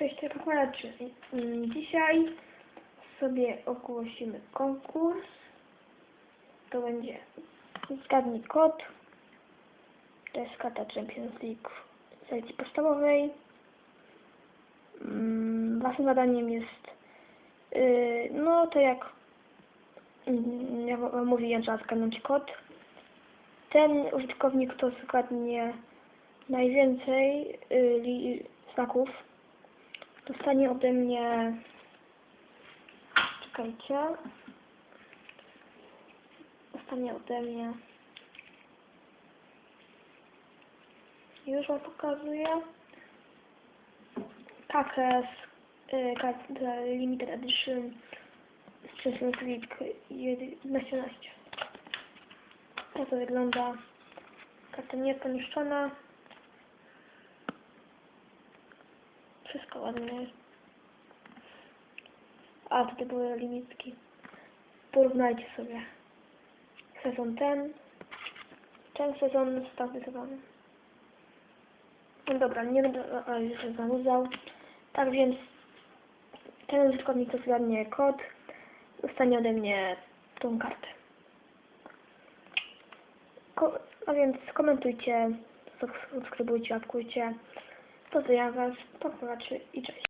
Cześć, to Kakulaczy. Dzisiaj sobie ogłosimy konkurs. To będzie zgadnij kod. To jest karta Champions League w sekcji podstawowej. Mm, Waszym zadaniem jest yy, no to jak mm, ja wam mówiłem, trzeba zgadnąć kod. Ten użytkownik, kto zgadnie najwięcej li, znaków, dostanie ode mnie czekajcie. Dostanie ode mnie już wam pokazuję. Kakes y, kartę limited edition z Champions League 11 tak to wygląda? Karta nieponiszczona Wszystko ładnie jest. A, tutaj były limitki. Porównajcie sobie. Sezon ten. Ten sezon wycofany. No dobra, nie będę się zanudzał. Tak więc ten użytkownik, kto zgadnie kod, dostanie ode mnie tą kartę. Ko a więc komentujcie, subskrybujcie, łapkujcie. Pozdrawiam Was, to i cześć.